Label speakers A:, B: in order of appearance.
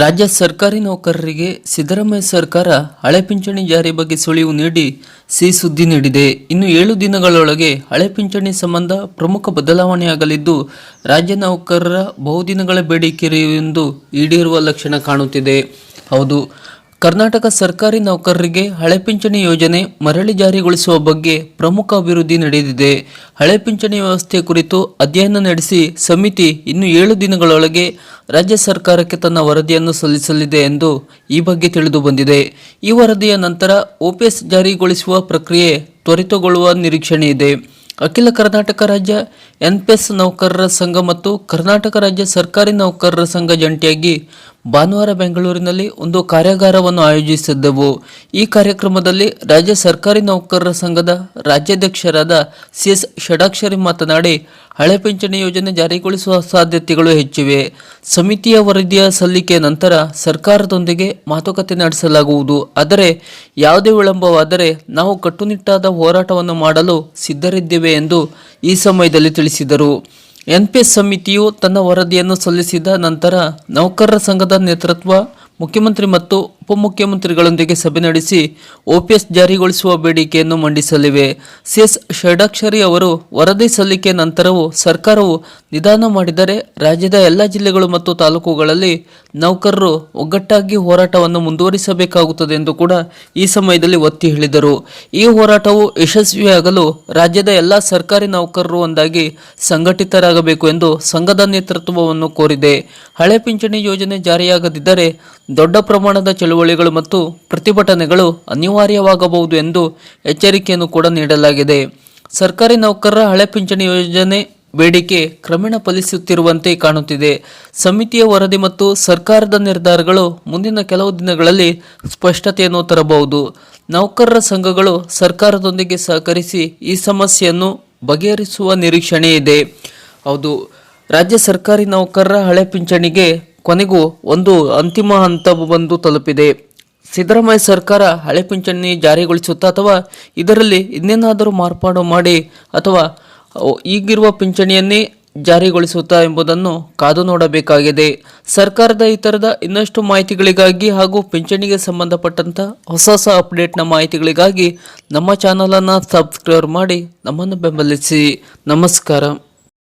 A: ರಾಜ್ಯ ಸರ್ಕಾರಿ ನೌಕರರಿಗೆ ಸಿದ್ದರಾಮಯ್ಯ ಸರ್ಕಾರ ಹಳೆ ಪಿಂಚಣಿ ಜಾರಿ ಬಗ್ಗೆ ಸುಳಿವು ನೀಡಿ ಸಿ ಸುದ್ದಿ ನೀಡಿದೆ. ಇನ್ನು ಏಳು ದಿನಗಳೊಳಗೆ ಹಳೆ ಪಿಂಚಣಿ ಸಂಬಂಧ ಪ್ರಮುಖ ಬದಲಾವಣೆಯಾಗಲಿದ್ದು, ರಾಜ್ಯ ನೌಕರರ ಬಹುದಿನಗಳ ಬೇಡಿಕೆ ಎಂದು ಈಡೇರುವ ಲಕ್ಷಣ ಕಾಣುತ್ತಿದೆ. ಹೌದು ಕರ್ನಾಟಕ ಸರ್ಕಾರಿ ನೌಕರರಿಗೆ ಹಳೆ ಪಿಂಚಣಿ ಯೋಜನೆ ಮರಳಿ ಜಾರಿಗೊಳಿಸುವ ಬಗ್ಗೆ ಪ್ರಮುಖ ಅಭಿವೃದ್ಧಿ ನಡೆದಿದೆ. ಹಳೆ ಪಿಂಚಣಿ ವ್ಯವಸ್ಥೆ ಕುರಿತು ಅಧ್ಯಯನ ನಡೆಸಿ ಸಮಿತಿ ಇನ್ನು ಏಳು ದಿನಗಳೊಳಗೆ ರಾಜ್ಯ ಸರ್ಕಾರಕ್ಕೆ ತನ್ನ ವರದಿಯನ್ನು ಸಲ್ಲಿಸಲಿದೆ ಎಂದು ಈ ಬಗ್ಗೆ ತಿಳಿದು ಬಂದಿದೆ. ಈ ವರದಿಯ ನಂತರ ಓಪಿಎಸ್ ಜಾರಿಗೊಳಿಸುವ ಪ್ರಕ್ರಿಯೆ ತ್ವರಿತಗೊಳ್ಳುವ ನಿರೀಕ್ಷಣೆ ಇದೆ. ಅಖಿಲ ಕರ್ನಾಟಕ ರಾಜ್ಯ ಎನ್ಪಿಎಸ್ ನೌಕರರ ಸಂಘ ಮತ್ತು ಕರ್ನಾಟಕ ರಾಜ್ಯ ಸರ್ಕಾರಿ ನೌಕರರ ಸಂಘ ಜಂಟಿಯಾಗಿ ಭಾನುವಾರ ಬೆಂಗಳೂರಿನಲ್ಲಿ ಒಂದು ಕಾರ್ಯಾಗಾರವನ್ನು ಆಯೋಜಿಸಿದ್ದೆವು. ಈ ಕಾರ್ಯಕ್ರಮದಲ್ಲಿ ರಾಜ್ಯ ಸರ್ಕಾರಿ ನೌಕರರ ಸಂಘದ ರಾಜ್ಯಾಧ್ಯಕ್ಷರಾದ ಸಿಎಸ್ ಷಡಾಕ್ಷರಿ ಮಾತನಾಡಿ, ಹಳೆ ಪಿಂಚಣಿ ಯೋಜನೆ ಜಾರಿಗೊಳಿಸುವ ಸಾಧ್ಯತೆಗಳು ಹೆಚ್ಚಿವೆ. ಸಮಿತಿಯ ವರದಿಯ ಸಲ್ಲಿಕೆ ನಂತರ ಸರ್ಕಾರದೊಂದಿಗೆ ಮಾತುಕತೆ ನಡೆಸಲಾಗುವುದು. ಆದರೆ, ಯಾವುದೇ ವಿಳಂಬವಾದರೆ ನಾವು ಕಟ್ಟುನಿಟ್ಟಾದ ಹೋರಾಟವನ್ನು ಮಾಡಲು ಸಿದ್ಧರಿದ್ದೇವೆ ಎಂದು ಈ ಸಮಯದಲ್ಲಿ ತಿಳಿಸಿದರು. ಎನ್ಪಿಎಸ್ ಸಮಿತಿಯು ತನ್ನ ವರದಿಯನ್ನು ಸಲ್ಲಿಸಿದ ನಂತರ ನೌಕರರ ಸಂಘದ ನೇತೃತ್ವ ಮುಖ್ಯಮಂತ್ರಿ ಮತ್ತು ಉಪಮುಖ್ಯಮಂತ್ರಿಗಳೊಂದಿಗೆ ಸಭೆ ನಡೆಸಿ ಓಪಿಎಸ್ ಜಾರಿಗೊಳಿಸುವ ಬೇಡಿಕೆಯನ್ನು ಮಂಡಿಸಲಿವೆ. ಸಿಎಸ್ ಷಡಾಕ್ಷರಿ ಅವರು ವರದಿ ಸಲ್ಲಿಕೆ ನಂತರವೂ ಸರ್ಕಾರವು ನಿಧಾನ ಮಾಡಿದರೆ ರಾಜ್ಯದ ಎಲ್ಲ ಜಿಲ್ಲೆಗಳು ಮತ್ತು ತಾಲೂಕುಗಳಲ್ಲಿ ನೌಕರರು ಒಗ್ಗಟ್ಟಾಗಿ ಹೋರಾಟವನ್ನು ಮುಂದುವರಿಸಬೇಕಾಗುತ್ತದೆ ಎಂದು ಕೂಡ ಈ ಸಮಯದಲ್ಲಿ ಒತ್ತಿ ಹೇಳಿದರು. ಈ ಹೋರಾಟವು ಯಶಸ್ವಿಯಾಗಲು ರಾಜ್ಯದ ಎಲ್ಲ ಸರ್ಕಾರಿ ನೌಕರರು ಒಂದಾಗಿ ಸಂಘಟಿತರಾಗಬೇಕು ಎಂದು ಸಂಘದ ನೇತೃತ್ವವನ್ನು ಕೋರಿದೆ. ಹಳೆ ಪಿಂಚಣಿ ಯೋಜನೆ ಜಾರಿಯಾಗದಿದ್ದರೆ ದೊಡ್ಡ ಪ್ರಮಾಣದ ಚಳುವಳಿಗಳು ಮತ್ತು ಪ್ರತಿಭಟನೆಗಳು ಅನಿವಾರ್ಯವಾಗಬಹುದು ಎಂದು ಎಚ್ಚರಿಕೆಯನ್ನು ಕೂಡ ನೀಡಲಾಗಿದೆ. ಸರ್ಕಾರಿ ನೌಕರರ ಹಳೆ ಪಿಂಚಣಿ ಯೋಜನೆ ಬೇಡಿಕೆ ಕ್ರಮೇಣ ಫಲಿಸುತ್ತಿರುವಂತೆ ಕಾಣುತ್ತಿದೆ. ಸಮಿತಿಯ ವರದಿ ಮತ್ತು ಸರ್ಕಾರದ ನಿರ್ಧಾರಗಳು ಮುಂದಿನ ಕೆಲವು ದಿನಗಳಲ್ಲಿ ಸ್ಪಷ್ಟತೆಯನ್ನು ತರಬಹುದು. ನೌಕರರ ಸಂಘಗಳು ಸರ್ಕಾರದೊಂದಿಗೆ ಸಹಕರಿಸಿ ಈ ಸಮಸ್ಯೆಯನ್ನು ಬಗೆಹರಿಸುವ ನಿರೀಕ್ಷಣೆ ಇದೆ ಹೌದು, ರಾಜ್ಯ ಸರ್ಕಾರಿ ನೌಕರರ ಹಳೆ ಪಿಂಚಣಿಗೆ ಕೊನೆಗೂ ಒಂದು ಅಂತಿಮ ಹಂತ ಬಂದು ತಲುಪಿದೆ. ಸಿದ್ದರಾಮಯ್ಯ ಸರ್ಕಾರ ಹಳೆ ಪಿಂಚಣಿ ಜಾರಿಗೊಳಿಸುತ್ತಾ ಅಥವಾ ಇದರಲ್ಲಿ ಇನ್ನೇನಾದರೂ ಮಾರ್ಪಾಡು ಮಾಡಿ ಅಥವಾ ಈಗಿರುವ ಪಿಂಚಣಿಯನ್ನೇ ಜಾರಿಗೊಳಿಸುತ್ತಾ ಎಂಬುದನ್ನು ಕಾದು ನೋಡಬೇಕಾಗಿದೆ. ಸರ್ಕಾರದ ಈ ಥರದ ಇನ್ನಷ್ಟು ಮಾಹಿತಿಗಳಿಗಾಗಿ ಹಾಗೂ ಪಿಂಚಣಿಗೆ ಸಂಬಂಧಪಟ್ಟಂಥ ಹೊಸ ಹೊಸ ಅಪ್ಡೇಟ್ನ ಮಾಹಿತಿಗಳಿಗಾಗಿ ನಮ್ಮ ಚಾನಲನ್ನು ಸಬ್ಸ್ಕ್ರೈಬ್ ಮಾಡಿ ನಮ್ಮನ್ನು ಬೆಂಬಲಿಸಿ. ನಮಸ್ಕಾರ.